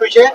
köşe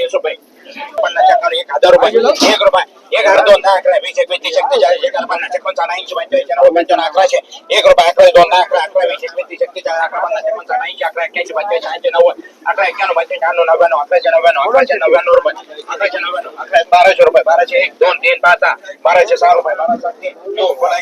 रुपये एक हजार दोन रुपये तीनशे रुपये पन्नास एकावन्न एक हजार रुपये एक रुपये एक हजार दोन दहा अकरा वीस एकवीस तीस एकतीस चाळीस एक हजार पन्नास एकोणसाठ ऐंशी पंच्याऐंशी नव्वद पंच्याण्णव अकराशे एक रुपये अकरा दोन दहा अकरा अकरा वीस एकवीस तीस एकतीस चाळीस अकरा पन्नास एकोणसाठ ऐंशी अकरा एक्क्याऐंशी पंच्याऐंशी ऐंशी नव्वद अकरा एक्क्याण्णव पंच्याऐंशी शहाण्णव नव्याण्णव अकराशे नव्याण्णव अकराशे नव्याण्णव रुपये अकराशे नव्याण्णव अकरा बाराशे रुपये, बाराशे एक, दोन, तीन, पाच बाराशे सहा रुपये, बाराशे सात, तीन नऊ बोला.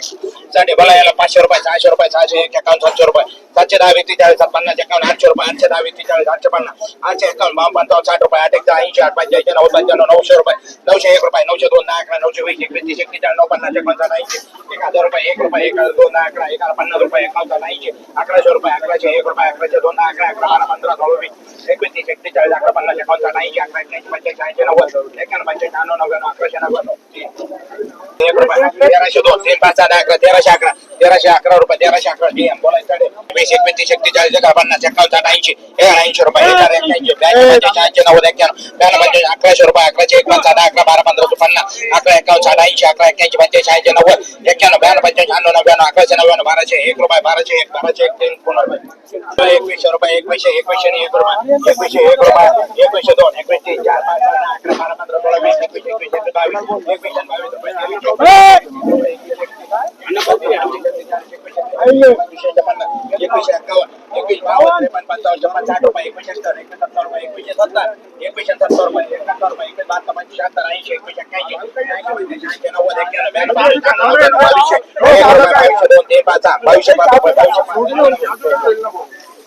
साठी बोला याला पाचशे रुपये, सहाशे रुपये, सहाशे एक, एकावन्न, सातशे रुपये. सातशे दहा वीस चाळीस, सात, पन्नास, एकावन्न, आठशे रुपये, आठशे दहा वीस चाळीस, आठशे पन्नास. आठशे एकावन्न, बावन्न, पंचावन्न, साठ रुपये, आठ एक, दहा, ऐंशी, आठ, पंच्याऐंशी, नव्वद, पंच्याण्णव, नऊशे रुपये. नऊशे एक रुपये, नऊशे दोन, दहा, अकरा, नऊशे वीस एकवीस चाळीस, नऊ, पन्नास एकोणसाठ ऐंशी. एक हज़ार रुपये, एक रुपये, एक हज़ार दोन, दहा, अकरा, एक हज़ार पन्नास रुपये, एकावन्न ऐंशी. अकराशे रुपये, अकराशे एक रुपये, अकराशे दोन, दहा, अकरा अकरा, बारा, पंधरा, सोळा, वीस. एकवीस तीस एकतीस चाळीस, अकरा, पन्नास एकोणसाठ ऐंशी, अकरा एक्याऐंशी पंच्याऐंशी ऐंशी नव्वद. तेराशे दोन तीन पाच सहा अकरा तेराशे अकरा तेराशे अकरा रुपये तेराशे अकरा एकवीस तीस एकतीस चाळीस अकरा पन्नास एकावन्न साठ ऐंशी ऐंशी रुपये ऐंशी नव्वद एक्क्याण्णव ब्याण्णव पंच्याऐंशी अकराशे रुपये अकराशे एक पाच सहा अकरा बारा पंधरा पन्नास अकरा एकावन्न साठ ऐंशी अकरा एक्याऐंशी पंच्याऐंशी ऐंशी नव्वद एक्क्याण्णव ब्याण्णव पंच्याऐंशी शहाण्णव नव्याण्णव अकराशे नव्याण्णव बाराशे एक रुपये बाराशे एक बाराशे एक तीन पुन्हा रुपये एकवीसशे रुपये एकवीसशे एकवीसशे एक रुपये एकवीसशे एक रुपये एकवीसशे दोन एकवीस तीन चार पाच अकरा बारा पंधरा सोळा वीस एकवीस एकवीस बावीस एकवीस बावीस रुपये એકવીસ છપ્પન એકવીસ એકાવન એકવીસ બાવન ત્રેપન પંચાવન છપ્પન સાઠમાં એકવીસ સત્તર એકવીસ સત્તરમાં એકવીસ સત્તર એકવીસ સત્તરમાં એકવીસ સત્તરમાં એકવીસ બાર પાંચ સત્તર એંશી એકવીસ એક્યાસી નવ્વદ એક્યાસી ભવિષ્યમાં ભવિષ્યમાં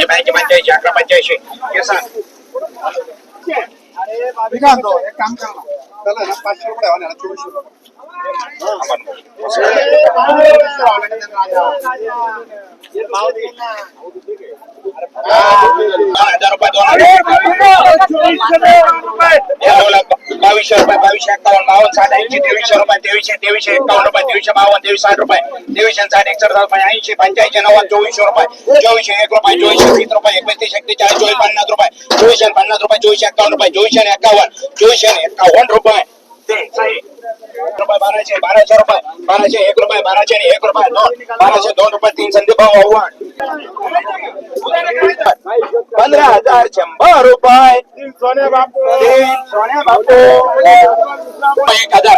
ब्याऐंशी पंच्याऐंशी अकरा पंच्याऐंशी हे सांग मी काय म्हणतो एक काम कर ना त्याला ना पाचशे रुपये हवा ना चोवीसशे रुपये ત્રેવીસો રૂપિયા બાવીસો એકાવન બાવન સાત એંશી ત્રેવીસો રૂપિયા ત્રેવીસો ત્રેવીસો એકાવન રૂપિયા ત્રેવીસો બાવન, ત્રેવીસ સાત રૂપિયા. ત્રેવીસો સાત એકસઠ રૂપિયા એંશી પંચાયત નવ્વાન ચોવીસો રૂપિયા. ચોવીસ એક રૂપિયા, ચોવીસો ત્રીસ રૂપિયા એકવીસ શક્તિ ચાલીસ ચોવીસ પન્નાસ રૂપિયા. ચોવીસો પન્નાસ રૂપિયા, ચોવીસો એકાવન રૂપિયા, ચોવીસો એકાવન. ચોવીસો એકાવન રૂપિયા. रुपये एक हज़ार शंभर रुपये एक हज़ार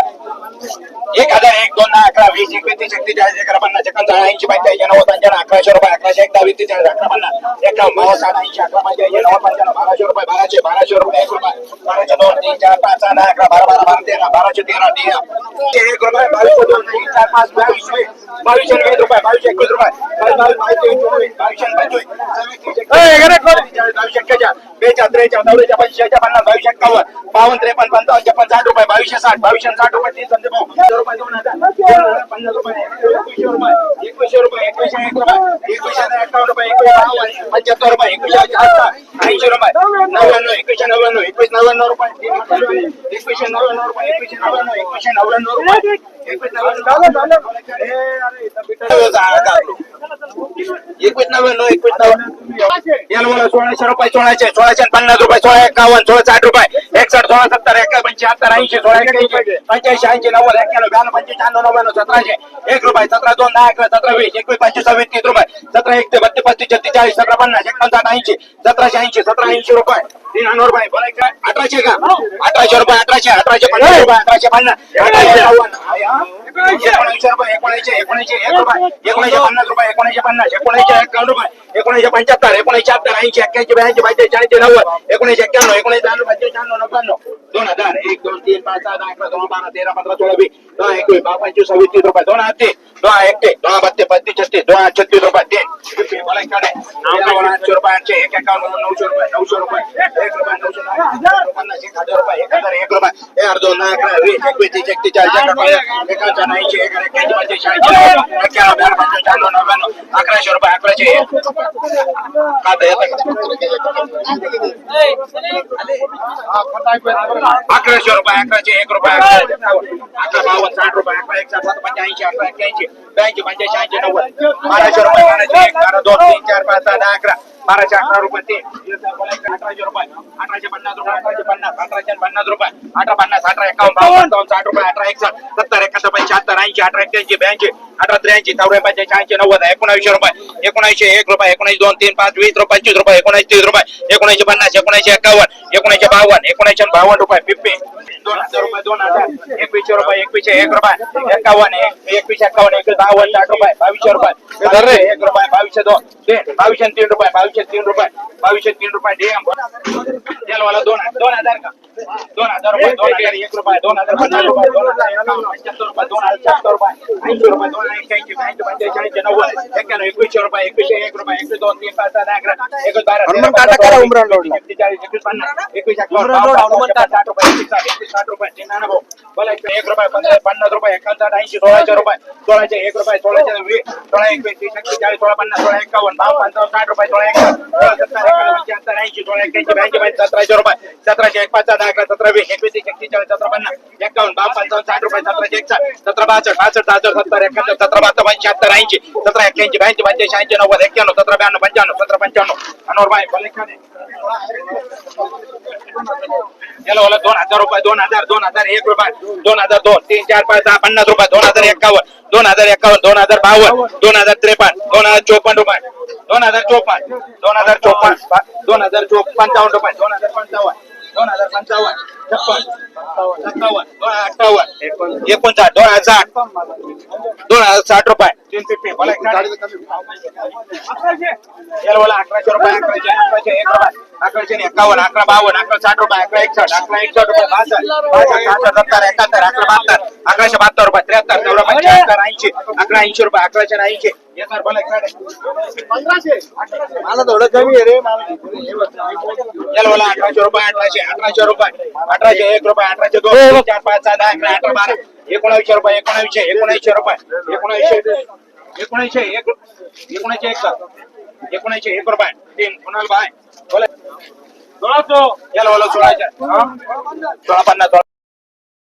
एक हज़ार एक दोन अकरा वीस एकवीस तीस एकतीस अकरा पन्नास एकावन्न ऐंशी पंच्याऐंशी नव्वद पंच्याण्णव अकराशे रुपये अकराशे एक दहा वीस चाळीस अकरा पन्नास एकावन्न ऐंशी अकरा पंच्याऐंशी नव्वद पंच्याण्णव बाराशे रुपये बाराशे बाराशे रुपये एक रुपये बाराशे दोन तीन चार पाँच सहा दहा बारह बारह बारह तेरह बारह बाराशे तेरह दिया एक रुपये बावीसशे दो तीन चार पाच बाईस बावीसशे बाईस रुपये रुपये बाईस बावीस बावीस बाईस बाईस बाईस आणि पंचवीस बाईस बाईस एकतीस बाईस बावीसशे एक्केचाळीस बेचाळीस त्रेचाळीस नव्वदच्या पंचेचाळीस पन्नास बावीसशे एक्कावन्न बावन्न त्रेपन्न पंचावन्न छप्पन साठ रुपये बावीसशे साठ बावीसशे साठ रुपये तीन संधी भाऊ रुपये दोन हजार पन्नास रुपये एकवीसशे रुपये एकवीसशे रुपये एकवीसशे एक रुपये एकवीसशे एक्कावन्न रुपये एकवीस बावन्न पंच्याहत्तर रुपये एकवीसशे ऐंशी रुपये नव्याण्णव एकवीसशे नव्याण्णव एकवीस नव्याण्णव रुपये एकवीसशे नव्याण्णव रुपये एकवीसशे नव्याण्णव एकवीसशे नव्याण्णव रुपये एकवीस नव्याण्णव एकवीस नव्याण्णव एकवीस नव्याण्णव सोळाशे रुपये, सोळाशे सोळाशे पन्नास रुपये, सोळा एकावन्न, सोळा साठ रुपये सत्तर एका पंच्याहत्तर ऐंशी, सोळा एक्याऐंशी, पंच्याऐंशी, ऐंशी, नव्वद एक्क्याण्णव ब्याण्णव पंच्याण्णव नव्याण्णव एक रुपये तीस रुपये, सतरा, एक ते बत्तीस छत्तीस सतरा, पन्नास, एकावन्न, साठ, ऐंशी, सतराशे, ऐंशी, सतरा, ऐंशी रुपये, तीन अठराशे का? अठराशे रुपये, अठराशे अठराशे पन्नास रुपये, अठराशे पन्नास, अठराशे एकोणऐंशी रुपये एकोणऐंशी एकोणऐंशी एक रुपये एकोणऐंशी पन्नास रुपये एकोणऐंशी पन्नास एकोणऐंशी एकावन्न रुपये एकोणऐंशी एकोणीसशे पंच्याहत्तर एकोणीसशे शहात्तर ऐंशी एक्क्याऐंशी ब्याऐंशी पंच्याऐंशी ऐंशी नव्वद एकोणीसशे एक्क्याण्णव एकोणीसशे त्र्याण्णव पंच्याण्णव नव्याण्णव दोन हजार एक दोन तीन पाच सहा दहा अकरा दोन बारा तेरा पंधरा सोळा वीस दोन एकवीस बारा पंचवीस सव्वीस तीस रुपये दोन हजार तीस दोन हजार एकतीस दोन हजार बत्तीस पस्तीस छत्तीस दोन हजार छत्तीस रुपये तीन मला एक काढ आहे. एकावन्न, आठशे रुपये आठशे एक एकावन्न नऊशे रुपये नऊशे रुपये एक रुपये नऊशे रुपये पन्नास एक एक हज़ार अकराशे रुपये अकराशे एक रुपये अकरा बावन्न साठ रुपये अकरा एक सात पंच्याऐंशी अकरा एक्क्याऐंशी ब्याऐंशी पंच्याऐंशी ऐंशी नव्वद बाराशे रुपये। बाराशे एक बारा दोन तीन चार पाच सहा दहा अकरा बाराशे अकरा रुपये तीन अठराशे रुपये. अठराशे पन्नास रुपये अठराशे पन्नास अठराशे पन्नास रुपये. अठरा पन्नास अठरा एकावन्न साठ रुपये अठरा एकसष्ट सत्तर एकाहत्तर पंच्याहत्तर ऐंशी अठरा एक्क्याऐंशी ब्याऐंशी अठरा त्र्याऐंशी चौऱ्या पंच्याऐंशी ऐंशी नव्वद एकोणऐंशी रुपये. एकोणऐंशी एक रुपये एकोणऐंशी दोन तीन पाच वीस रुपये पंचवीस रुपये एकोणऐंशी तीस रुपये एकोणऐंशी पन्नास एकोणऐंशी एकावन्न एकोणऐंशी बावन्न एकोणऐंशी बावन्न रुपये फिफ्टी दोन हजार रुपये दोन हजार. एकवीसशे रुपये एकवीसशे एक रुपये एकावन्न एक- एकवीसशे एकावन्न एकवीस बावन्न साठ रुपये बावीसशे रुपये. एक रुपये बावीसशे दोन बावीसशे तीन रुपये बावीसशे तीन रुपये. बावीसशे तीन रुपये. डीएम त्याला दोन दोन हजार का? दोन हज़ार रुपये दोन हज़ार एक रुपये रुपये रुपये रुपये रुपये रुपये एक रुपये एकवीस रुपये रुपये एक रुपये पंधरा पन्नास रुपये एकाहत्तर ऐंशी एक रुपये सोळाशे वीस साठ रुपये सोळा एकावन्न दहा अकरा सतरा वीस एकवीस तीस एकतीस चाळीस सतरा पन्नास एकावन्न साठ रुपये सतराशे एकसष्ट सतरा बासष्ट बासष्ट सहासष्ट सत्तर एकाहत्तर सतरा बहात्तर पंच्याहत्तर ऐंशी सतरा एक्क्याऐंशी ब्याऐंशी पंच्याऐंशी ऐंशी नव्वद एक्क्याण्णव सतरा ब्याण्णव पंच्याण्णव सतरा पंच्याण्णव अनवर बाय बोला एक काढे. याला बोला दोन हज़ार रुपये दोन हज़ार दोन एक दोन हज़ार दोन तीन चार पाच दोन हज़ार एकावन्न दोन हज़ार एकावन्न दोन हज़ार बावन्न रुपये दोन हज़ार चोपन्न, दोन हज़ार चोपन्न, दोन हज़ार चोप पंचावन्न रुपये, दोन हज़ार पंचावन्न दोन हजार पंचावन्न. छप्पन सत्तावन्न अठ्ठावन्न एकोणसाठ दोन हजार साठ दोन हजार साठ रुपये. बोला अकराशे रुपये अकराशे अकराशे एक रुपये. अकराशे आणि एकावन्न अकरा बावन्न अकरा साठ रुपये अकरा अकरा एकसष्ट रुपये बासष्ट. बासष्ट सहासष्ट सत्तर एकाहत्तर अकरा बहात्तर अकराशे बहात्तर रुपये त्र्याहत्तर चौदा पंच्याहत्तर ऐंशी अकरा ऐंशी रुपये अकराशे ऐंशी. मला थोडं कमी आहे रे याला बोला अठराशे रुपये अठराशे अठराशे रुपये अठराशे एक रुपये अठराशे दोन तीन, चार पाच दहा अकरा अठरा बारा. एकोणावीसशे रुपये एकोणावीसशे एकोणऐंशी रुपये. एकोणऐंशी एकोणऐंशी एक एकोणऐंशी एक एकोणऐंशी एक रुपये. तीन कुणाल बाय बोला. सोळाशे सोळा पन्नास सोळा